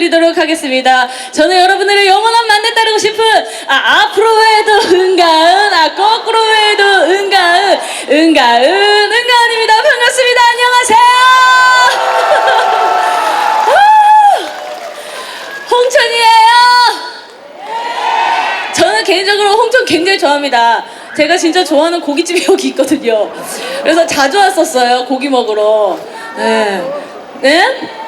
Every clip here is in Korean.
드리도록 하겠습니다. 저는 여러분들의 영원한 만내 따르고 싶은 아, 앞으로 해도 은가은, 아, 거꾸로 해도 은가은, 은가은, 은가은입니다. 반갑습니다. 안녕하세요. 우! 홍천이에요. 저는 개인적으로 홍천 굉장히 좋아합니다. 제가 진짜 좋아하는 고깃집이 여기 있거든요. 그래서 자주 왔었어요. 고기 먹으러. 네. 네?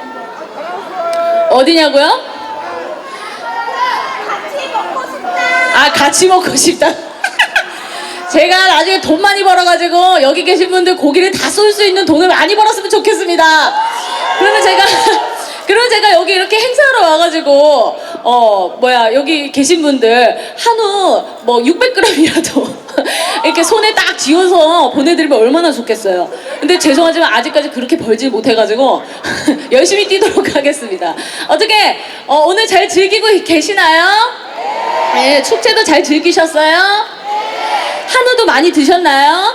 어디냐고요? 아 같이 먹고 싶다. 제가 나중에 돈 많이 벌어가지고 여기 계신 분들 고기를 다 쏠 수 있는 돈을 많이 벌었으면 좋겠습니다. 그러면 제가 그러면 제가 여기 이렇게 행사하러 와가지고 어 뭐야 여기 계신 분들 한우 뭐 600g이라도 이렇게 손에 딱 쥐어서 보내드리면 얼마나 좋겠어요. 근데 죄송하지만 아직까지 그렇게 벌지 못해가지고 열심히 뛰도록 하겠습니다. 어떻게 어, 오늘 잘 즐기고 계시나요? 네, 축제도 잘 즐기셨어요? 한우도 많이 드셨나요?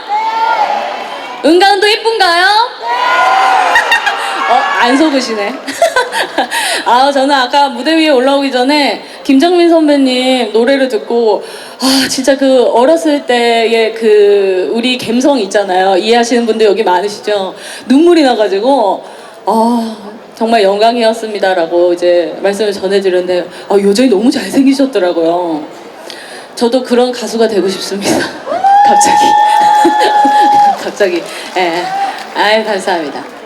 은가은도 이쁜가요? 어, 안 속으시네. 아, 저는 아까 무대 위에 올라오기 전에 김정민 선배님 노래를 듣고, 아, 진짜 그 어렸을 때의 그 우리 감성 있잖아요. 이해하시는 분들 여기 많으시죠? 눈물이 나가지고, 아, 정말 영광이었습니다라고 이제 말씀을 전해드렸는데, 아, 여전히 너무 잘생기셨더라고요. 저도 그런 가수가 되고 싶습니다. 갑자기. 갑자기. 예. 아유, 감사합니다.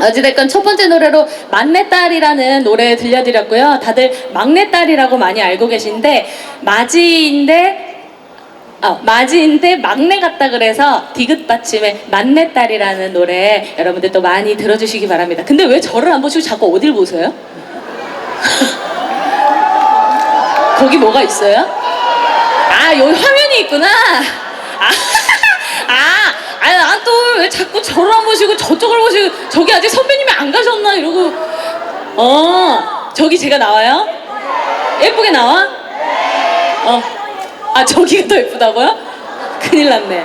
어찌됐건 첫 번째 노래로 막내딸이라는 노래 들려드렸고요. 다들 막내딸이라고 많이 알고 계신데, 맞이인데, 어, 맞이인데 막내 같다 그래서 디귿 받침의 막내딸이라는 노래 여러분들 또 많이 들어주시기 바랍니다. 근데 왜 저를 안 보시고 자꾸 어딜 보세요? 거기 뭐가 있어요? 아, 여기 화면이 있구나. 아, 아, 왜 자꾸 저를 안 보시고 저쪽을 보시고, 저기 아직 선배님이 안 가셨나? 이러고. 어, 저기 제가 나와요? 예쁘게 나와? 어. 아, 저기가 더 예쁘다고요? 큰일 났네.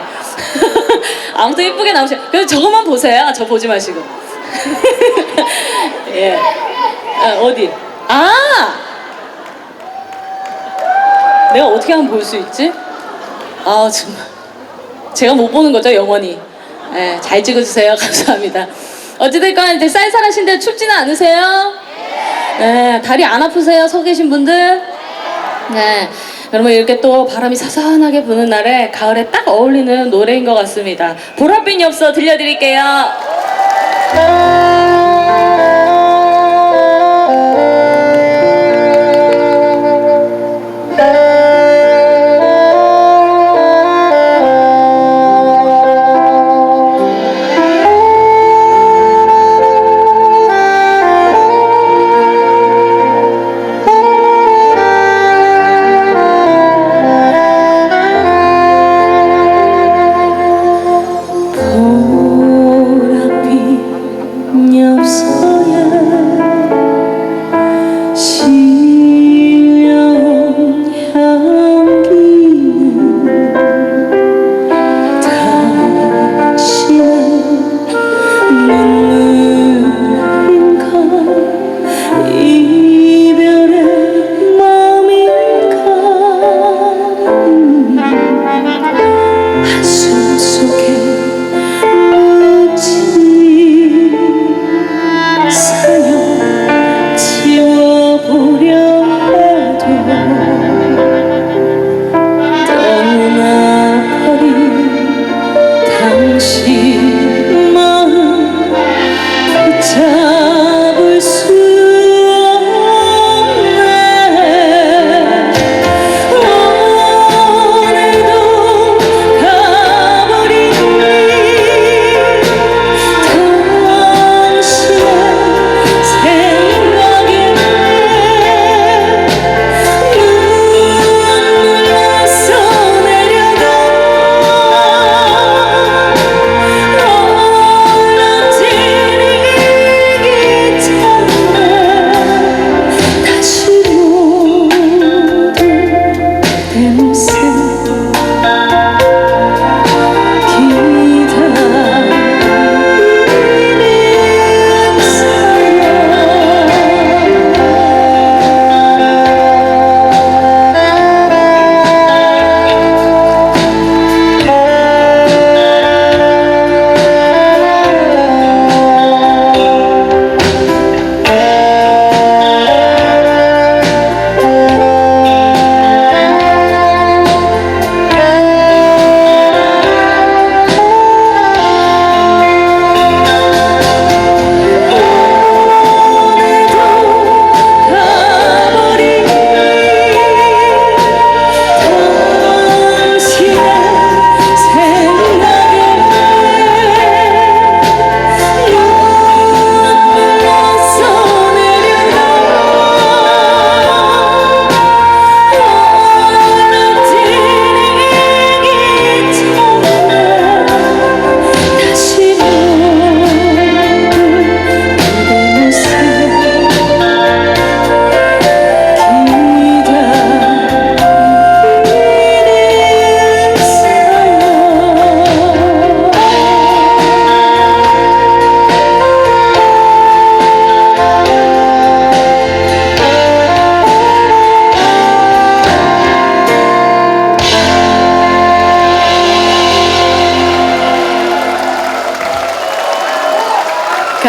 아무튼 예쁘게 나오세요. 그래서 저것만 보세요. 저 보지 마시고. 예. 아, 어디? 아! 내가 어떻게 하면 볼 수 있지? 아 정말 제가 못 보는 거죠 영원히 네, 잘 찍어주세요. 감사합니다. 어찌됐건 이제 쌀쌀하신데 춥지는 않으세요? 네 다리 안 아프세요? 서 계신 분들? 네 여러분 이렇게 또 바람이 사선하게 부는 날에 가을에 딱 어울리는 노래인 것 같습니다. 보랏빛 엽서 들려드릴게요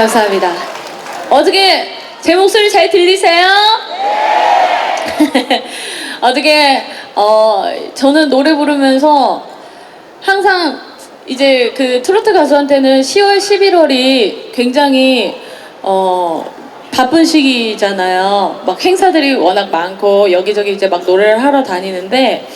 감사합니다. 어떻게 제 목소리 잘 들리세요? 어떻게 어 저는 노래 부르면서 항상 이제 그 트로트 가수한테는 10월, 11월이 굉장히 어 바쁜 시기잖아요. 막 행사들이 워낙 많고 여기저기 이제 막 노래를 하러 다니는데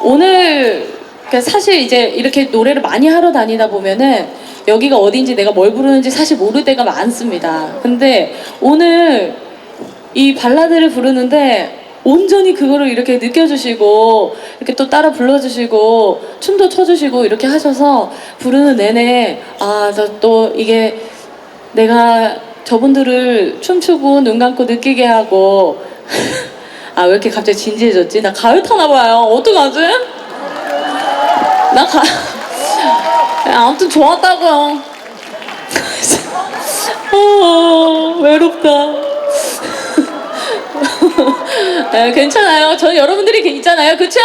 오늘 그러니까 사실 이제 이렇게 노래를 많이 하러 다니다 보면은 여기가 어딘지 내가 뭘 부르는지 사실 모를 때가 많습니다. 근데 오늘 이 발라드를 부르는데 온전히 그거를 이렇게 느껴주시고 이렇게 또 따라 불러주시고 춤도 춰주시고 이렇게 하셔서 부르는 내내 아저또 이게 내가 저분들을 춤추고 눈 감고 느끼게 하고 아 왜 이렇게 갑자기 진지해졌지? 나 가을 타나 봐요. 어떡하지? 나 가. 아무튼 좋았다고요. 어, 외롭다. 네, 괜찮아요. 저는 여러분들이 있잖아요. 그쵸?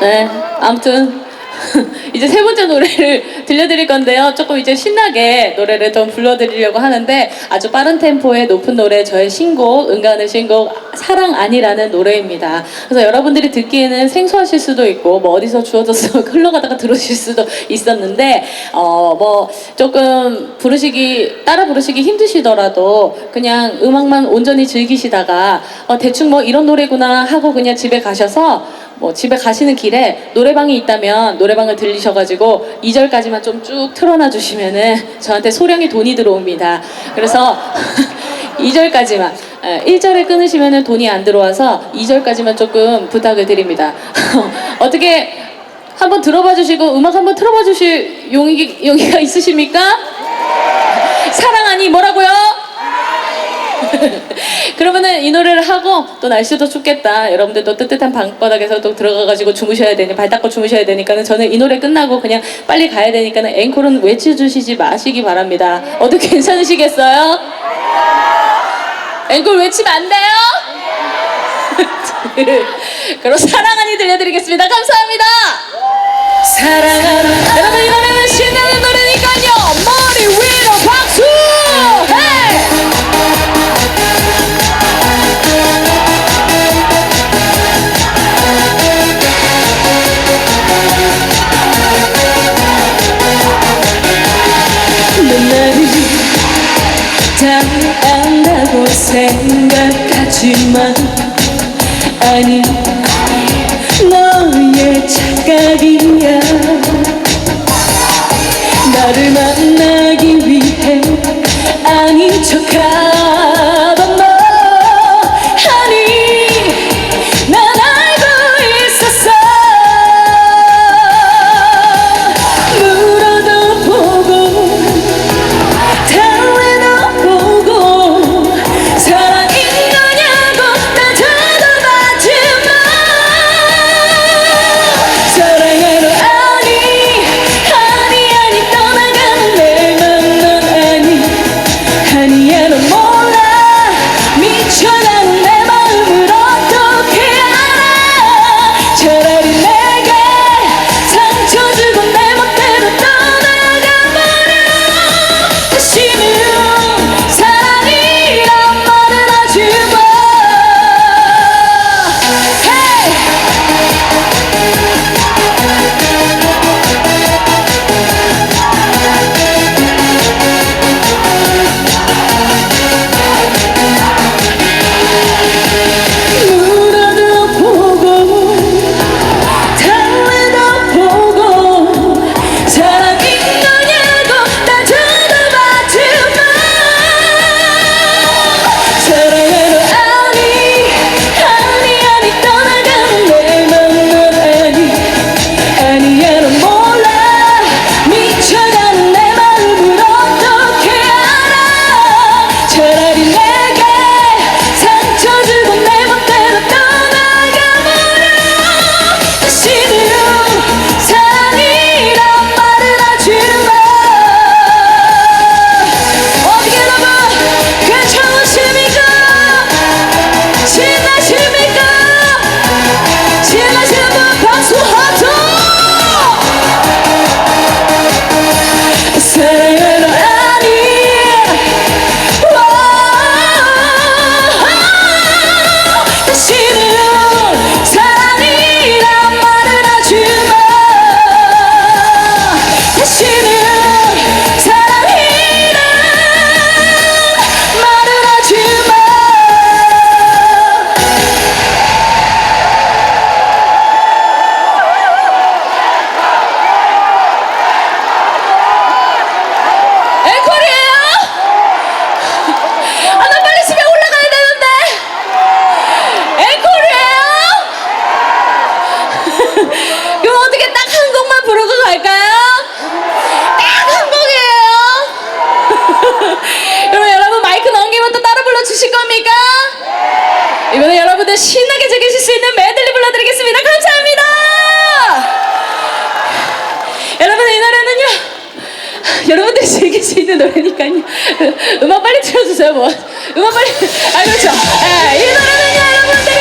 네, 아무튼 이제 세 번째 노래를 들려드릴 건데요. 조금 이제 신나게 노래를 좀 불러드리려고 하는데 아주 빠른 템포의 높은 노래 저의 신곡 은가은의 신곡 사랑 아니라는 노래입니다. 그래서 여러분들이 듣기에는 생소하실 수도 있고 뭐 어디서 주워져서 흘러가다가 들으실 수도 있었는데 어 뭐 조금 부르시기 따라 부르시기 힘드시더라도 그냥 음악만 온전히 즐기시다가 어 대충 뭐 이런 노래구나 하고 그냥 집에 가셔서 뭐 집에 가시는 길에 노래방이 있다면 노래방을 들리셔가지고 2절까지만 좀 쭉 틀어놔 주시면은 저한테 소량의 돈이 들어옵니다. 그래서 2절까지만 1절에 끊으시면은 돈이 안 들어와서 2절까지만 조금 부탁을 드립니다. 어떻게 한번 들어봐 주시고 음악 한번 틀어봐 주실 용기, 용기가 있으십니까? 사랑하니 뭐라고요? 이 노래를 하고 또 날씨도 춥겠다. 여러분들도 뜨뜻한 방바닥에서 또 들어가가지고 주무셔야 되니 발 닦고 주무셔야 되니까는 저는 이 노래 끝나고 그냥 빨리 가야 되니까는 앵콜은 외쳐주시지 마시기 바랍니다. 어떻게 괜찮으시겠어요? 앵콜 외치면 안 돼요? 네. 그럼 사랑하니 들려드리겠습니다. 감사합니다. 사랑하니 여러분 이 노래는 신나는 노래니까요. 머리 위로 생각하지만 아니 여러분들 즐길 수 있는 노래니까요. 음악 빨리 틀어주세요, 뭐. 음악 빨리. 아, 그렇죠. 예, 이 노래는요, 여러분들이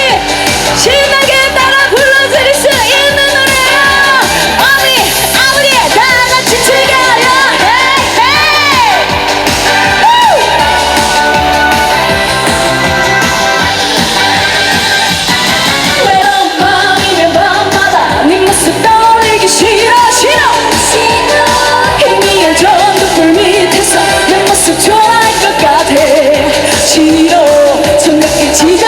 신나게 따라 불러드릴 수 있는 ঠিক